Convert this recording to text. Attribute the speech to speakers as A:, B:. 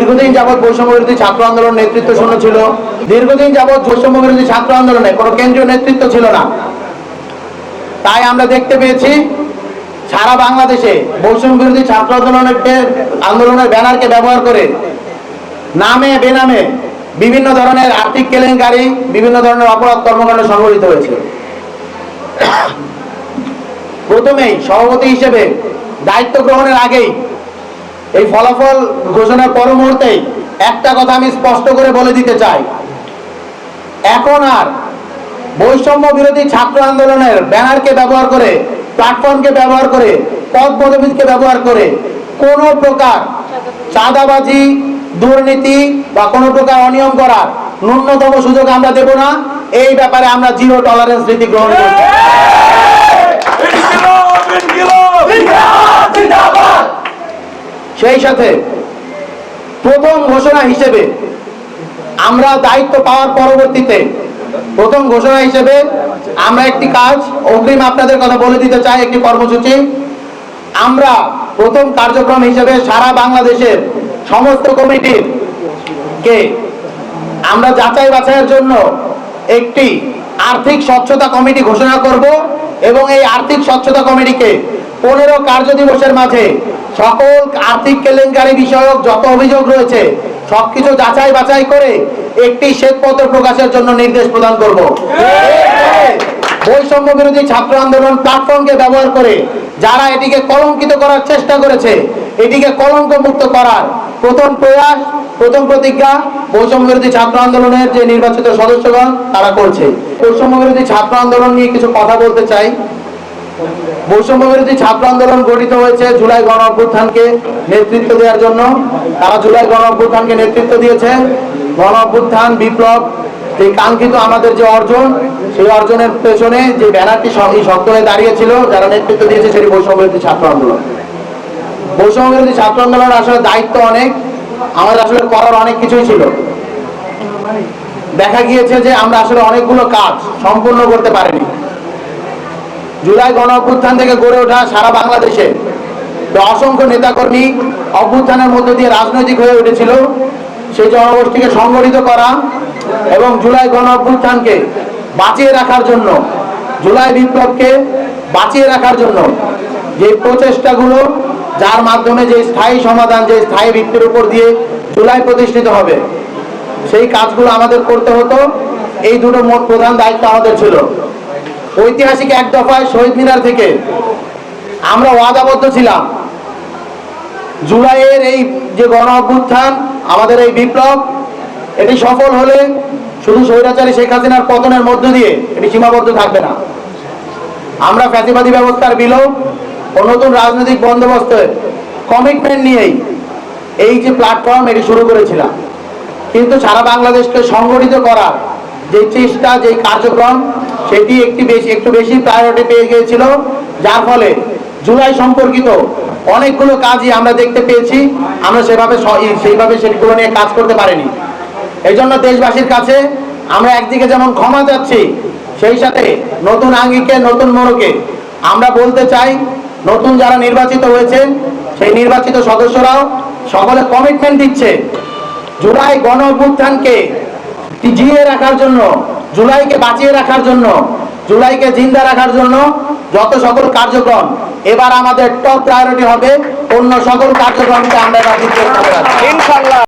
A: দীর্ঘদিন যাবৎ বৈষম্য বিরোধী ছাত্র আন্দোলন নেতৃত্ব শূন্য ছিল। দীর্ঘদিন যাবৎ বৈষম্য বিরোধী ছাত্র আন্দোলনে কোনো কেন্দ্রীয় নেতৃত্ব ছিল না। তাই আমরা দেখতে পেয়েছি, সারা বাংলাদেশে বৈষম্য বিরোধী ছাত্র আন্দোলনের আন্দোলনের ব্যানারকে ব্যবহার করে নামে বেনামে বিভিন্ন ধরনের আর্থিক কেলেঙ্কারি, বিভিন্ন ধরনের অপরাধ কর্মকাণ্ড সংঘটিত হয়েছে। প্রথমেই সভাপতি হিসেবে দায়িত্ব গ্রহণের আগেই এই ফলাফল ঘোষণার পর মুহূর্তেই একটা কথা আমি স্পষ্ট করে বলে দিতে চাই। এখন আর বৈষম্য বিরোধী ছাত্র আন্দোলনের ব্যানারকে ব্যবহার করে, প্ল্যাটফর্মকে ব্যবহার করে পদ পদবীকে ব্যবহার করে কোনো প্রকার চাঁদাবাজি, দুর্নীতি বা কোনো প্রকার অনিয়ম করার ন্যূনতম সুযোগ আমরা দেব না। এই ব্যাপারে আমরা জিরো টলারেন্স নীতি গ্রহণ করছি সেই সাথে প্রথম ঘোষণা হিসেবে আমরা দায়িত্ব পাওয়ার পরবর্তীতে প্রথম ঘোষণা হিসেবে আমরা একটি কাজ, অগ্রিম আপনাদের কথা বলে দিতে চাই একটি কর্মসূচি। আমরা প্রথম কার্যক্রম হিসেবে সারা বাংলাদেশের সমস্ত কমিটির কে আমরা যাচাই বাছাইয়ের জন্য একটি আর্থিক স্বচ্ছতা কমিটি ঘোষণা করব। এবং এই আর্থিক স্বচ্ছতা কমিটিকে পনেরো কার্য দিবসের মাঝে সকল আর্থিক কেলেঙ্কারি বিষয়ক যত অভিযোগ রয়েছে, সবকিছু যাচাই বাছাই করে একটি শ্বেতপত্র প্রকাশের জন্য নির্দেশ প্রদান করব। বৈষম্য বিরোধী ছাত্র আন্দোলন প্ল্যাটফর্মকে ব্যবহার করে যারা এটিকে কলঙ্কিত করার চেষ্টা করেছে, এটিকে কলঙ্ক মুক্ত করার প্রথম প্রয়াস, প্রথম প্রতিজ্ঞা বৈষম্য বিরোধী ছাত্র আন্দোলনের যে নির্বাচিত সদস্যগণ, তারা করছে। বৈষম্য বিরোধী ছাত্র আন্দোলন নিয়ে কিছু কথা বলতে চাই। বৈষম্য বিরোধী ছাত্র আন্দোলন গঠিত হয়েছে জুলাই গণ অভ্যুত্থানকে নেতৃত্ব দেওয়ার জন্য। তারা জুলাই গণ অভ্যুত্থানকে নেতৃত্ব দিয়েছে। গণ অভ্যুত্থান বিপ্লব এই কাঙ্ক্ষিত আমাদের যে অর্জন, সেই অর্জনের পেছনে যে ব্যানারটি শক্ত হয়ে দাঁড়িয়েছিল যারা নেতৃত্ব দিয়েছে, সেটি বৈষম্য বিরোধী ছাত্র আন্দোলন। বৈষম্য বিরোধী ছাত্র আন্দোলনের আসলে দায়িত্ব অনেক, আমাদের আসলে করার অনেক কিছুই ছিল। দেখা গিয়েছে যে আমরা আসলে অনেকগুলো কাজ সম্পূর্ণ করতে পারিনি। জুলাই গণ অভ্যুত্থান থেকে গড়ে ওঠা সারা বাংলাদেশে অসংখ্য নেতাকর্মী অভ্যুত্থানের মধ্য দিয়ে রাজনৈতিক হয়ে উঠেছিল। সেই জনগোষ্ঠীকে সংগঠিত করা এবং জুলাই গণ অভ্যুত্থানকে বাঁচিয়ে রাখার জন্য, জুলাই বিপ্লবকে বাঁচিয়ে রাখার জন্য যে প্রচেষ্টাগুলো যার মাধ্যমে যে স্থায়ী সমাধান, যে স্থায়ী ভিত্তির উপর দিয়ে জুলাই প্রতিষ্ঠিত হবে, সেই কাজগুলো আমাদের করতে হতো। এই দুটো মোট প্রধান দায়িত্ব আমাদের ছিল। ঐতিহাসিক এক দফায় শহীদ মিনার থেকে আমরা ওয়াদাবদ্ধ ছিলাম। জুলাইয়ের এই যে গণ অভ্যুত্থান, আমাদের এই বিপ্লব, এটি সফল হলে শুধু স্বৈরাচারী শেখ হাসিনার পতনের মধ্য দিয়ে এটি সীমাবদ্ধ থাকবে না। আমরা ফ্যাসিবাদী ব্যবস্থার বিলোপ ও নতুন রাজনৈতিক বন্দোবস্তের কমিটমেন্ট নিয়েই এই যে প্ল্যাটফর্ম এটি শুরু করেছিলাম। কিন্তু সারা বাংলাদেশকে সংগঠিত করার যে চেষ্টা, যে কার্যক্রম, সেটি একটি বেশি, একটু বেশি প্রায়োরিটি পেয়ে গিয়েছিল। যার ফলে জুলাই সম্পর্কিত অনেকগুলো কাজই আমরা দেখতে পেয়েছি। আমরা সেভাবে সেইভাবে সেগুলো নিয়ে কাজ করতে পারিনি। এই জন্য দেশবাসীর কাছে আমরা একদিকে যেমন ক্ষমা চাচ্ছি, সেই সাথে নতুন আঙ্গিকে, নতুন মোড়কে আমরা বলতে চাই নতুন যারা নির্বাচিত হয়েছে, সেই নির্বাচিত সদস্যরাও সকলে কমিটমেন্ট দিচ্ছে। জুলাই গণ অভ্যুত্থানকে জিয়ে রাখার জন্য, জুলাইকে বাঁচিয়ে রাখার জন্য, জুলাইকে জিন্দা রাখার জন্য যত সকল কার্যক্রম, এবার আমাদের টপ প্রায়োরিটি হবে অন্য সকল কার্যক্রমকে আমরা